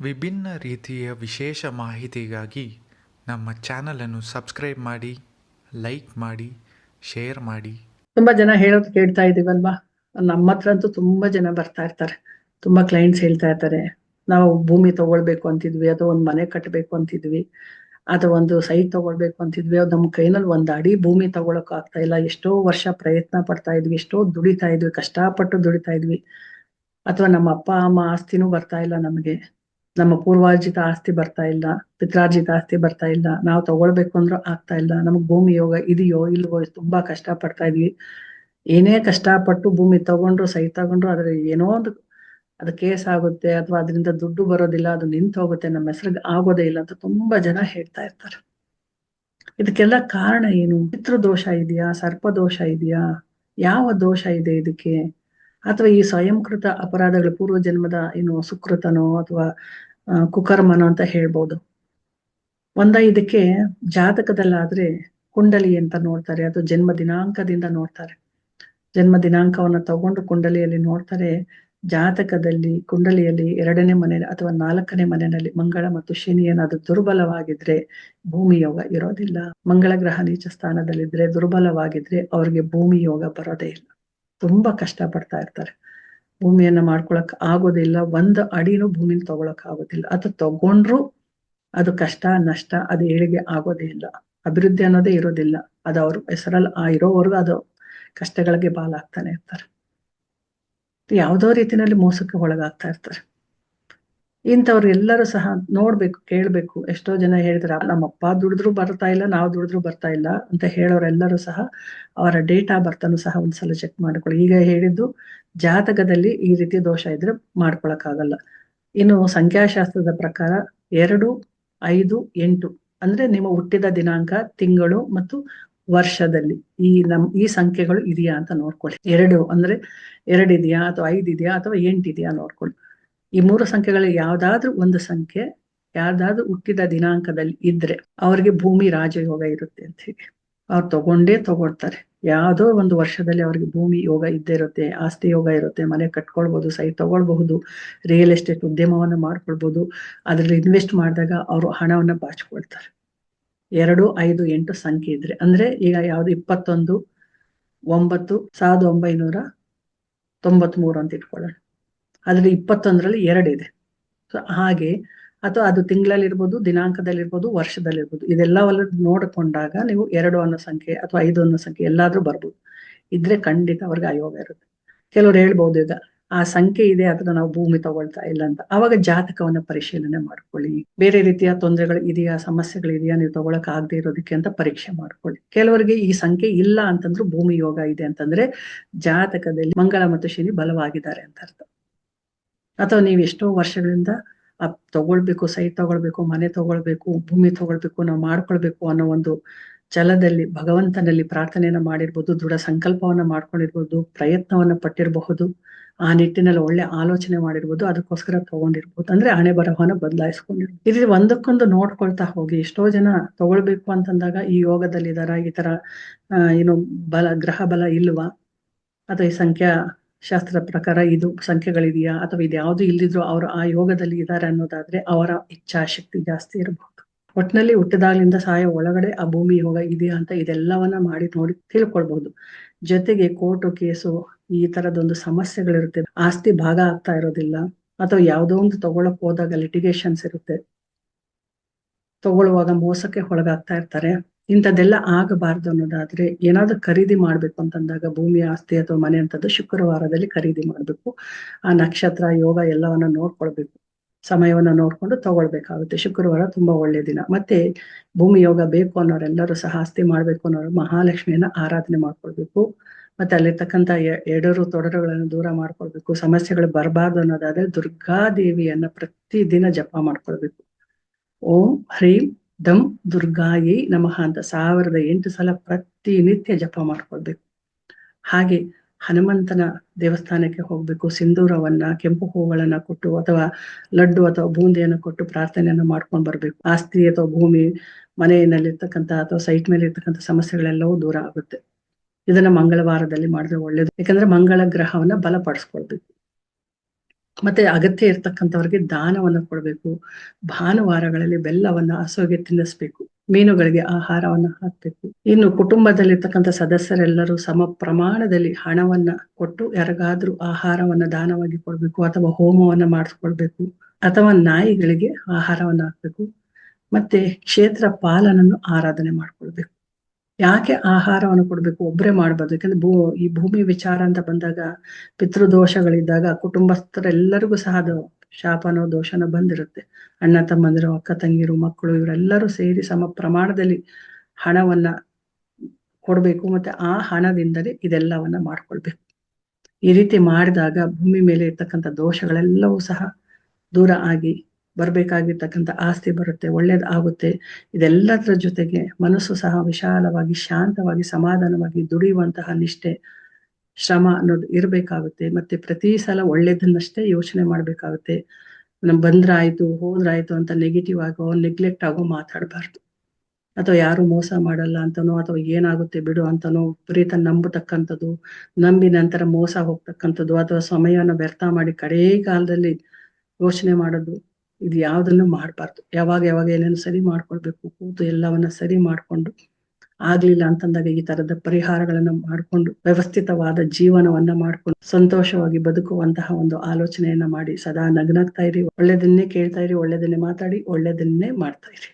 ವಿಭಿನ್ನ ರೀತಿಯ ವಿಶೇಷ ಮಾಹಿತಿಗಾಗಿ ನಮ್ಮ ಚಾನಲನ್ನು ಸಬ್ಸ್ಕ್ರೈಬ್ ಮಾಡಿ, ಲೈಕ್ ಮಾಡಿ, ಶೇರ್ ಮಾಡಿ. ತುಂಬಾ ಜನ ಹೇಳೋದು ಕೇಳ್ತಾ ಇದೀವಲ್ವಾ? ನಮ್ಮ ಹತ್ರ ಅಂತೂ ತುಂಬಾ ಜನ ಬರ್ತಾ ಇರ್ತಾರೆ. ತುಂಬಾ ಕ್ಲೈಂಟ್ಸ್ ಹೇಳ್ತಾ ಇರ್ತಾರೆ. ನಾವು ಭೂಮಿ ತಗೊಳ್ಬೇಕು ಅಂತಿದ್ವಿ ಅಥವಾ ಒಂದು ಮನೆ ಕಟ್ಟಬೇಕು ಅಂತಿದ್ವಿ ಅಥವಾ ಒಂದು ಸೈಟ್ ತಗೊಳ್ಬೇಕು ಅಂತಿದ್ವಿ, ಅದು ನಮ್ಮ ಕೈನಲ್ಲಿ ಒಂದು ಅಡಿ ಭೂಮಿ ತಗೊಳಕ್ ಆಗ್ತಾ ಇಲ್ಲ. ಎಷ್ಟೋ ವರ್ಷ ಪ್ರಯತ್ನ ಪಡ್ತಾ ಇದ್ವಿ, ಎಷ್ಟೋ ದುಡಿತಾ ಇದ್ವಿ, ಕಷ್ಟಪಟ್ಟು ದುಡಿತಾ ಇದ್ವಿ. ಅಥವಾ ನಮ್ಮ ಅಪ್ಪ, ಅಮ್ಮ ಆಸ್ತಿನೂ ಬರ್ತಾ ಇಲ್ಲ ನಮಗೆ. ನಮ್ಮ ಪೂರ್ವಾರ್ಜಿತ ಆಸ್ತಿ ಬರ್ತಾ ಇಲ್ಲ, ಪಿತ್ರಾರ್ಜಿತ ಆಸ್ತಿ ಬರ್ತಾ ಇಲ್ಲ, ನಾವು ತಗೊಳ್ಬೇಕು ಅಂದ್ರೂ ಆಗ್ತಾ ಇಲ್ಲ, ನಮಗ್ ಭೂಮಿ ಯೋಗ ಇದೆಯೋ ಇಲ್ವೋ ತುಂಬಾ ಕಷ್ಟ ಪಡ್ತಾ ಇದ್ವಿ. ಏನೇ ಕಷ್ಟಪಟ್ಟು ಭೂಮಿ ತಗೊಂಡ್ರು ಸೈ ತಗೊಂಡ್ರು ಅದ್ರ ಏನೋ ಒಂದು ಅದು ಕೇಸ್ ಆಗುತ್ತೆ ಅಥವಾ ಅದರಿಂದ ದುಡ್ಡು ಬರೋದಿಲ್ಲ, ಅದು ನಿಂತು ಹೋಗುತ್ತೆ, ನಮ್ಮ ಹೆಸರಿಗೆ ಆಗೋದೇ ಇಲ್ಲ ಅಂತ ತುಂಬಾ ಜನ ಹೇಳ್ತಾ ಇರ್ತಾರೆ. ಇದಕ್ಕೆಲ್ಲ ಕಾರಣ ಏನು? ಪಿತೃ ದೋಷ ಇದೆಯಾ? ಸರ್ಪ ದೋಷ ಇದೆಯಾ? ಯಾವ ದೋಷ ಇದೆ ಇದಕ್ಕೆ? ಅಥವಾ ಈ ಸ್ವಯಂಕೃತ ಅಪರಾಧಗಳು ಪೂರ್ವ ಜನ್ಮದ ಏನು ಸುಕೃತನೋ ಅಥವಾ ಕುಕರ್ಮನೋ ಅಂತ ಹೇಳ್ಬೋದು. ಒಂದ ಇದಕ್ಕೆ ಜಾತಕದಲ್ಲಾದ್ರೆ ಕುಂಡಲಿ ಅಂತ ನೋಡ್ತಾರೆ. ಅದು ಜನ್ಮ ದಿನಾಂಕದಿಂದ ನೋಡ್ತಾರೆ. ಜನ್ಮ ದಿನಾಂಕವನ್ನ ತಗೊಂಡು ಕುಂಡಲಿಯಲ್ಲಿ ನೋಡ್ತಾರೆ. ಜಾತಕದಲ್ಲಿ ಕುಂಡಲಿಯಲ್ಲಿ ಎರಡನೇ ಮನೆ ಅಥವಾ ನಾಲ್ಕನೇ ಮನೆಯಲ್ಲಿ ಮಂಗಳ ಮತ್ತು ಶನಿ ಏನಾದ್ರು ದುರ್ಬಲವಾಗಿದ್ರೆ ಭೂಮಿ ಯೋಗ ಇರೋದಿಲ್ಲ. ಮಂಗಳ ಗ್ರಹ ನೀಚ ಸ್ಥಾನದಲ್ಲಿದ್ರೆ ದುರ್ಬಲವಾಗಿದ್ರೆ ಅವ್ರಿಗೆ ಭೂಮಿ ಯೋಗ ಬರೋದೇ ಇಲ್ಲ. ತುಂಬಾ ಕಷ್ಟ ಪಡ್ತಾ ಇರ್ತಾರೆ. ಭೂಮಿಯನ್ನ ಮಾಡ್ಕೊಳಕ್ ಆಗೋದಿಲ್ಲ ಒಂದ್ ಅಡಿನೂ ಭೂಮಿನ ತಗೊಳಕ್ ಆಗೋದಿಲ್ಲ. ಅದು ತಗೊಂಡ್ರು ಅದು ಕಷ್ಟ, ನಷ್ಟ ಅದು ಏಳಿಗೆ ಆಗೋದೇ ಇಲ್ಲ. ಅಭಿವೃದ್ಧಿ ಅನ್ನೋದೇ ಇರೋದಿಲ್ಲ. ಅದು ಅವ್ರ ಹೆಸರಲ್ಲಿ ಆ ಇರೋವರೆಗೂ ಅದು ಕಷ್ಟಗಳಿಗೆ ಬಾಲಾಗ್ತಾನೆ ಇರ್ತಾರೆ. ಯಾವುದೋ ರೀತಿನಲ್ಲಿ ಮೋಸಕ್ಕೆ ಒಳಗಾಗ್ತಾ ಇರ್ತಾರೆ. ಇಂಥವ್ರು ಸಹ ನೋಡ್ಬೇಕು, ಕೇಳ್ಬೇಕು, ಎಷ್ಟೋ ಜನ ಹೇಳಿದ್ರೆ ನಮ್ಮಪ್ಪ ದುಡಿದ್ರು ಬರ್ತಾ ಇಲ್ಲ, ನಾವು ದುಡಿದ್ರು ಬರ್ತಾ ಇಲ್ಲ ಅಂತ ಹೇಳೋರೆಲ್ಲರೂ ಸಹ ಅವರ ಡೇಟಾ ಬರ್ತನು ಸಹ ಒಂದ್ಸಲ ಚೆಕ್ ಮಾಡ್ಕೊಳ್ಳಿ. ಈಗ ಹೇಳಿದ್ದು ಜಾತಕದಲ್ಲಿ ಈ ರೀತಿ ದೋಷ ಇದ್ರೆ ಮಾಡ್ಕೊಳಕ್ಕಾಗಲ್ಲ. ಇನ್ನು ಸಂಖ್ಯಾಶಾಸ್ತ್ರದ ಪ್ರಕಾರ ಎರಡು, ಐದು, ಎಂಟು ಅಂದ್ರೆ ನಿಮ್ಮ ಹುಟ್ಟಿದ ದಿನಾಂಕ, ತಿಂಗಳು ಮತ್ತು ವರ್ಷದಲ್ಲಿ ಈ ನಮ್, ಈ ಸಂಖ್ಯೆಗಳು ಇದೆಯಾ ಅಂತ ನೋಡ್ಕೊಳ್ಳಿ. ಎರಡು ಅಂದ್ರೆ ಎರಡಿದೆಯಾ ಅಥವಾ ಐದಿದೆಯಾ ಅಥವಾ ಎಂಟಿದೆಯಾ ನೋಡ್ಕೊಳ್ಳಿ. ಈ ಮೂರು ಸಂಖ್ಯೆಗಳಲ್ಲಿ ಯಾವ್ದಾದ್ರು ಒಂದು ಸಂಖ್ಯೆ ಯಾವ್ದಾದ್ರು ಹುಟ್ಟಿದ ದಿನಾಂಕದಲ್ಲಿ ಇದ್ರೆ ಅವ್ರಿಗೆ ಭೂಮಿ ರಾಜಯೋಗ ಇರುತ್ತೆ ಅಂತ ಹೇಳಿ. ಅವ್ರು ತಗೊಂಡೇ ತಗೊಳ್ತಾರೆ. ಯಾವುದೋ ಒಂದು ವರ್ಷದಲ್ಲಿ ಅವ್ರಿಗೆ ಭೂಮಿ ಯೋಗ ಇದ್ದೇ ಇರುತ್ತೆ, ಆಸ್ತಿ ಯೋಗ ಇರುತ್ತೆ, ಮನೆ ಕಟ್ಕೊಳ್ಬಹುದು ಸೈಟ್ ತಗೊಳ್ಬಹುದು ರಿಯಲ್ ಎಸ್ಟೇಟ್ ಉದ್ಯಮವನ್ನ ಮಾಡ್ಕೊಳ್ಬಹುದು ಅದ್ರಲ್ಲಿ ಇನ್ವೆಸ್ಟ್ ಮಾಡಿದಾಗ ಅವರು ಹಣವನ್ನ ಬಾಚಿಕೊಳ್ತಾರೆ. ಎರಡು, ಐದು, ಎಂಟು ಸಂಖ್ಯೆ ಇದ್ರೆ ಅಂದ್ರೆ ಈಗ ಯಾವ್ದು ಇಪ್ಪತ್ತೊಂದು, ಒಂಬತ್ತು, ಸಾವಿರದ ಒಂಬೈನೂರ ತೊಂಬತ್ಮೂರು ಅಂತ ಇಟ್ಕೊಳ್ಳೋಣ. ಅದ್ರಲ್ಲಿ ಇಪ್ಪತ್ತೊಂದರಲ್ಲಿ ಎರಡಿದೆ ಸೊ ಹಾಗೆ, ಅಥವಾ ಅದು ತಿಂಗಳಲ್ಲಿರ್ಬೋದು, ದಿನಾಂಕದಲ್ಲಿರ್ಬೋದು, ವರ್ಷದಲ್ಲಿರ್ಬೋದು, ಇದೆಲ್ಲವಲ್ಲ ನೋಡಿಕೊಂಡಾಗ ನೀವು ಎರಡು ಅನ್ನೋ ಸಂಖ್ಯೆ ಅಥವಾ ಐದು ಅನ್ನೋ ಸಂಖ್ಯೆ ಎಲ್ಲಾದ್ರೂ ಬರ್ಬೋದು. ಇದ್ರೆ ಖಂಡಿತ ಅವ್ರಿಗೆ ಅಯೋಗ ಇರುತ್ತೆ. ಕೆಲವ್ರು ಹೇಳ್ಬೋದು ಈಗ, ಆ ಸಂಖ್ಯೆ ಇದೆ ಅದನ್ನ ನಾವು ಭೂಮಿ ತಗೊಳ್ತಾ ಇಲ್ಲ ಅಂತ. ಅವಾಗ ಜಾತಕವನ್ನ ಪರಿಶೀಲನೆ ಮಾಡ್ಕೊಳ್ಳಿ. ಬೇರೆ ರೀತಿಯ ತೊಂದರೆಗಳು ಇದೆಯಾ, ಸಮಸ್ಯೆಗಳು ಇದೆಯಾ, ನೀವು ತಗೊಳಕ್ ಆಗದೆ ಇರೋದಕ್ಕೆ ಅಂತ ಪರೀಕ್ಷೆ ಮಾಡ್ಕೊಳ್ಳಿ. ಕೆಲವರಿಗೆ ಈ ಸಂಖ್ಯೆ ಇಲ್ಲ ಅಂತಂದ್ರೂ ಭೂಮಿ ಯೋಗ ಇದೆ ಅಂತಂದ್ರೆ ಜಾತಕದಲ್ಲಿ ಮಂಗಳ ಮತ್ತು ಶನಿ ಬಲವಾಗಿದ್ದಾರೆ ಅಂತ ಅರ್ಥ. ಅಥವಾ ನೀವು ಎಷ್ಟೋ ವರ್ಷಗಳಿಂದ ತಗೊಳ್ಬೇಕು, ಸೈಟ್ ತಗೊಳ್ಬೇಕು, ಮನೆ ತಗೊಳ್ಬೇಕು, ಭೂಮಿ ತಗೊಳ್ಬೇಕು, ನಾವು ಮಾಡ್ಕೊಳ್ಬೇಕು ಅನ್ನೋ ಒಂದು ಛಲದಲ್ಲಿ, ಭಗವಂತನಲ್ಲಿ ಪ್ರಾರ್ಥನೆಯನ್ನ ಮಾಡಿರ್ಬೋದು, ದೃಢ ಸಂಕಲ್ಪವನ್ನ ಮಾಡ್ಕೊಂಡಿರ್ಬೋದು, ಪ್ರಯತ್ನವನ್ನ ಪಟ್ಟಿರಬಹುದು, ಆ ನಿಟ್ಟಿನಲ್ಲಿ ಒಳ್ಳೆ ಆಲೋಚನೆ ಮಾಡಿರ್ಬೋದು, ಅದಕ್ಕೋಸ್ಕರ ತಗೊಂಡಿರ್ಬೋದು, ಅಂದ್ರೆ ಹಣೆ ಬರಹವನ್ನ ಬದಲಾಯಿಸ್ಕೊಂಡಿರ್ಬೋದು. ಇದು ಒಂದಕ್ಕೊಂದು ನೋಡ್ಕೊಳ್ತಾ ಹೋಗಿ, ಎಷ್ಟೋ ಜನ ತಗೊಳ್ಬೇಕು ಅಂತಂದಾಗ ಈ ಯೋಗದಲ್ಲಿ ಇದಾರ, ಈ ತರ ಏನು ಬಲ, ಗ್ರಹ ಬಲ ಇಲ್ವಾ? ಅಥವಾ ಈ ಸಂಖ್ಯಾ ಶಾಸ್ತ್ರದ ಪ್ರಕಾರ ಇದು ಸಂಖ್ಯೆಗಳಿದೆಯಾ ಅಥವಾ ಇದು ಯಾವುದು ಇಲ್ದಿದ್ರು ಅವರು ಆ ಯೋಗದಲ್ಲಿ ಇದ್ದಾರೆ ಅನ್ನೋದಾದ್ರೆ ಅವರ ಇಚ್ಛಾಶಕ್ತಿ ಜಾಸ್ತಿ ಇರಬಹುದು ಒಟ್ಟಿನಲ್ಲಿ ಹುಟ್ಟಿದಾಗ್ಲಿಂದ ಸಹಾಯ ಒಳಗಡೆ ಆ ಭೂಮಿ ಯೋಗ ಇದೆಯಾ ಅಂತ ಇದೆಲ್ಲವನ್ನ ಮಾಡಿ ನೋಡಿ ತಿಳ್ಕೊಳ್ಬಹುದು ಜೊತೆಗೆ ಕೋರ್ಟು ಕೇಸು ಈ ತರದೊಂದು ಸಮಸ್ಯೆಗಳಿರುತ್ತೆ. ಆಸ್ತಿ ಭಾಗ ಆಗ್ತಾ ಇರೋದಿಲ್ಲ. ಅಥವಾ ಯಾವುದೋ ಒಂದು ತಗೊಳಕ್ ಹೋದಾಗ ಲಿಟಿಗೇಷನ್ಸ್ ಇರುತ್ತೆ. ತಗೊಳ್ಳುವಾಗ ಮೋಸಕ್ಕೆ ಒಳಗಾಗ್ತಾ ಇರ್ತಾರೆ. ಇಂಥದ್ದೆಲ್ಲ ಆಗಬಾರ್ದು ಅನ್ನೋದಾದ್ರೆ ಏನಾದ್ರೂ ಖರೀದಿ ಮಾಡ್ಬೇಕು ಅಂತಂದಾಗ ಭೂಮಿ ಆಸ್ತಿ ಅಥವಾ ಮನೆ ಅಂತದ್ದು ಶುಕ್ರವಾರದಲ್ಲಿ ಖರೀದಿ ಮಾಡ್ಬೇಕು. ಆ ನಕ್ಷತ್ರ, ಯೋಗ ಎಲ್ಲವನ್ನ ನೋಡ್ಕೊಳ್ಬೇಕು. ಸಮಯವನ್ನ ನೋಡ್ಕೊಂಡು ತಗೊಳ್ಬೇಕಾಗುತ್ತೆ. ಶುಕ್ರವಾರ ತುಂಬಾ ಒಳ್ಳೆ ದಿನ. ಮತ್ತೆ ಭೂಮಿ ಯೋಗ ಬೇಕು ಅನ್ನೋರೆಲ್ಲರೂ ಸಹ ಆಸ್ತಿ ಮಾಡ್ಬೇಕು ಅನ್ನೋರು ಮಹಾಲಕ್ಷ್ಮಿಯನ್ನ ಆರಾಧನೆ ಮಾಡ್ಕೊಳ್ಬೇಕು. ಮತ್ತೆ ಅಲ್ಲಿರ್ತಕ್ಕಂಥ ಎ- ಎಡರು ತೊಡರುಗಳನ್ನು ದೂರ ಮಾಡ್ಕೊಳ್ಬೇಕು. ಸಮಸ್ಯೆಗಳು ಬರಬಾರ್ದು ಅನ್ನೋದಾದ್ರೆ ದುರ್ಗಾದೇವಿಯನ್ನ ಪ್ರತಿದಿನ ಜಪ ಮಾಡ್ಕೊಳ್ಬೇಕು. ಓಂ ಹ್ರೀಂ ದಂ ದುರ್ಗಾಯೈ ನಮಃ ಅಂತ ಸಾವಿರದ ಎಂಟು ಸಲ ಪ್ರತಿನಿತ್ಯ ಜಪ ಮಾಡ್ಕೊಳ್ಬೇಕು. ಹಾಗೆ ಹನುಮಂತನ ದೇವಸ್ಥಾನಕ್ಕೆ ಹೋಗ್ಬೇಕು, ಸಿಂಧೂರವನ್ನ, ಕೆಂಪು ಹೂಗಳನ್ನ ಕೊಟ್ಟು ಅಥವಾ ಲಡ್ಡು ಅಥವಾ ಬೂಂದಿಯನ್ನು ಕೊಟ್ಟು ಪ್ರಾರ್ಥನೆಯನ್ನು ಮಾಡ್ಕೊಂಡ್ ಬರ್ಬೇಕು. ಆಸ್ತಿ ಅಥವಾ ಭೂಮಿ ಮನೆಯಲ್ಲಿರ್ತಕ್ಕಂಥ ಅಥವಾ ಸೈಟ್ ಮೇಲೆ ಇರ್ತಕ್ಕಂಥ ಸಮಸ್ಯೆಗಳೆಲ್ಲವೂ ದೂರ ಆಗುತ್ತೆ. ಇದನ್ನ ಮಂಗಳವಾರದಲ್ಲಿ ಮಾಡಿದ್ರೆ ಒಳ್ಳೇದು. ಯಾಕಂದ್ರೆ ಮಂಗಳ ಗ್ರಹವನ್ನ ಬಲಪಡಿಸ್ಕೊಳ್ಬೇಕು. ಮತ್ತೆ ಅಗತ್ಯ ಇರ್ತಕ್ಕಂಥವ್ರಿಗೆ ದಾನವನ್ನ ಕೊಡಬೇಕು. ಭಾನುವಾರಗಳಲ್ಲಿ ಬೆಲ್ಲವನ್ನ ಹಸುವಿಗೆ ತಿನ್ನಿಸ್ಬೇಕು. ಮೀನುಗಳಿಗೆ ಆಹಾರವನ್ನ ಹಾಕ್ಬೇಕು. ಇನ್ನು ಕುಟುಂಬದಲ್ಲಿರ್ತಕ್ಕಂಥ ಸದಸ್ಯರೆಲ್ಲರೂ ಸಮ ಪ್ರಮಾಣದಲ್ಲಿ ಹಣವನ್ನ ಕೊಟ್ಟು ಯಾರಿಗಾದ್ರೂ ಆಹಾರವನ್ನ ದಾನವಾಗಿ ಕೊಡ್ಬೇಕು ಅಥವಾ ಹೋಮವನ್ನ ಮಾಡಿಸ್ಕೊಳ್ಬೇಕು ಅಥವಾ ನಾಯಿಗಳಿಗೆ ಆಹಾರವನ್ನ ಹಾಕ್ಬೇಕು. ಮತ್ತೆ ಕ್ಷೇತ್ರ ಪಾಲನನ್ನು ಆರಾಧನೆ ಮಾಡ್ಕೊಳ್ಬೇಕು. ಯಾಕೆ ಆಹಾರವನ್ನು ಕೊಡಬೇಕು? ಒಬ್ಬರೇ ಮಾಡ್ಬಾರ್ದು. ಯಾಕಂದ್ರೆ ಭೂ, ಈ ಭೂಮಿ ವಿಚಾರ ಅಂತ ಬಂದಾಗ, ಪಿತೃದೋಷಗಳಿದ್ದಾಗ, ಕುಟುಂಬಸ್ಥರೆಲ್ಲರಿಗೂ ಸಹ ಅದು ಶಾಪನೋ ದೋಷನೋ ಬಂದಿರುತ್ತೆ. ಅಣ್ಣ, ತಮ್ಮಂದಿರು, ಅಕ್ಕ ತಂಗಿರು ಮಕ್ಕಳು, ಇವರೆಲ್ಲರೂ ಸೇರಿ ಸಮ ಪ್ರಮಾಣದಲ್ಲಿ ಹಣವನ್ನ ಕೊಡಬೇಕು. ಮತ್ತೆ ಆ ಹಣದಿಂದಲೇ ಇದೆಲ್ಲವನ್ನ ಮಾಡ್ಕೊಳ್ಬೇಕು. ಈ ರೀತಿ ಮಾಡಿದಾಗ ಭೂಮಿ ಮೇಲೆ ಇರ್ತಕ್ಕಂಥ ದೋಷಗಳೆಲ್ಲವೂ ಸಹ ದೂರ ಆಗಿ ಬರ್ಬೇಕಾಗಿರ್ತಕ್ಕಂಥ ಆಸ್ತಿ ಬರುತ್ತೆ, ಒಳ್ಳೇದ್ ಆಗುತ್ತೆ. ಇದೆಲ್ಲದರ ಜೊತೆಗೆ ಮನಸ್ಸು ಸಹ ವಿಶಾಲವಾಗಿ ಶಾಂತವಾಗಿ ಸಮಾಧಾನವಾಗಿ ದುಡಿಯುವಂತಹ ನಿಷ್ಠೆ, ಶ್ರಮ ಅನ್ನೋದು ಇರಬೇಕಾಗುತ್ತೆ. ಮತ್ತೆ ಪ್ರತಿ ಸಲ ಒಳ್ಳೇದನ್ನಷ್ಟೇ ಯೋಚನೆ ಮಾಡ್ಬೇಕಾಗುತ್ತೆ. ನಮ್ ಬಂದ್ರಾಯ್ತು, ಹೋದ್ರಾಯ್ತು ಅಂತ ನೆಗೆಟಿವ್ ಆಗೋ ನೆಗ್ಲೆಕ್ಟ್ ಆಗೋ ಮಾತಾಡಬಾರ್ದು. ಅಥವಾ ಯಾರು ಮೋಸ ಮಾಡಲ್ಲ ಅಂತನೋ, ಅಥವಾ ಏನಾಗುತ್ತೆ ಬಿಡು ಅಂತನೋ ಪ್ರೀತ ನಂಬತಕ್ಕಂಥದ್ದು, ನಂಬಿ ನಂತರ ಮೋಸ ಹೋಗ್ತಕ್ಕಂಥದ್ದು, ಅಥವಾ ಸಮಯವನ್ನು ವ್ಯರ್ಥ ಮಾಡಿ ಕಡೇ ಕಾಲದಲ್ಲಿ ಯೋಚನೆ ಮಾಡೋದು ಇದು ಯಾವ್ದನ್ನು ಮಾಡಬಾರ್ದು. ಯಾವಾಗ ಯಾವಾಗ ಏನೇನು ಸರಿ ಮಾಡ್ಕೊಳ್ಬೇಕು, ಕೂತು ಎಲ್ಲವನ್ನ ಸರಿ ಮಾಡ್ಕೊಂಡು ಆಗ್ಲಿಲ್ಲ ಅಂತಂದಾಗ ಈ ತರದ ಪರಿಹಾರಗಳನ್ನ ಮಾಡ್ಕೊಂಡು ವ್ಯವಸ್ಥಿತವಾದ ಜೀವನವನ್ನ ಮಾಡ್ಕೊಂಡು ಸಂತೋಷವಾಗಿ ಬದುಕುವಂತಹ ಒಂದು ಆಲೋಚನೆಯನ್ನ ಮಾಡಿ. ಸದಾ ನಗ್ನಾಗ್ತಾ ಇರಿ, ಒಳ್ಳೆದನ್ನೇ ಕೇಳ್ತಾ ಇರಿ, ಒಳ್ಳೆದನ್ನೇ ಮಾತಾಡಿ, ಒಳ್ಳೆದನ್ನೇ ಮಾಡ್ತಾ ಇರಿ.